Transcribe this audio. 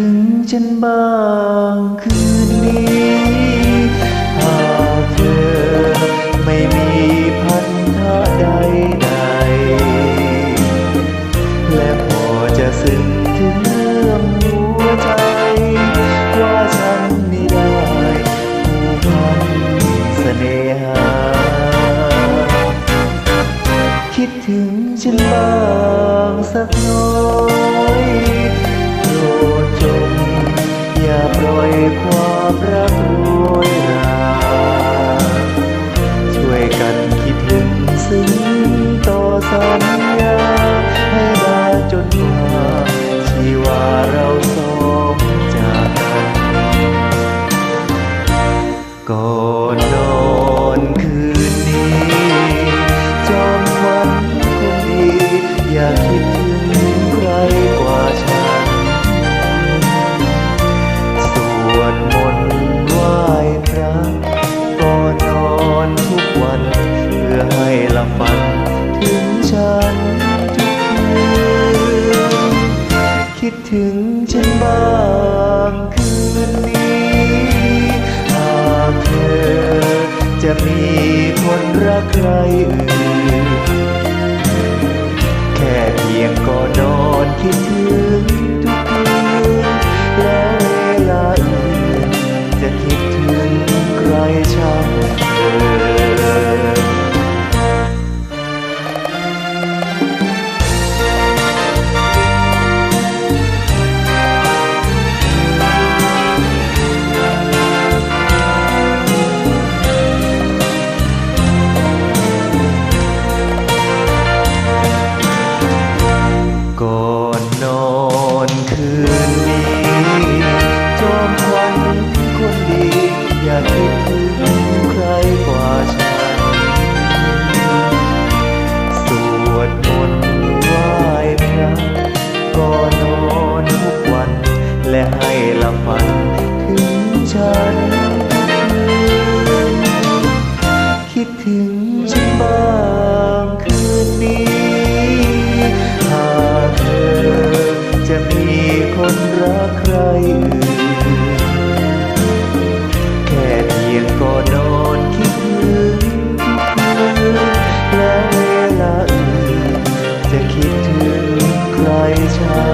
ึงฉันบ้างคืนนี้หากเธอไม่มีพันธะใดใดๆและพอจะซึ้งถึงเรื่องหัวใจ ว่าฉันไม่ได้ผูกพันเสน่หา คิดถึงฉันบ้างสักน้อย ความรัก ดถึงฉันบ้างคืนนี้หากเธอจะมีคนรักใครอื่นแค่เพียงก็นอนคิดถึง ฝันถึงฉัน คิดถึงฉันบ้างคืนนี้ หากเธอจะมีคนรักใครอื่นแค่เพียงก็นอนคิดถึงคืนและเวลาอื่นจะคิดถึงใครฉัน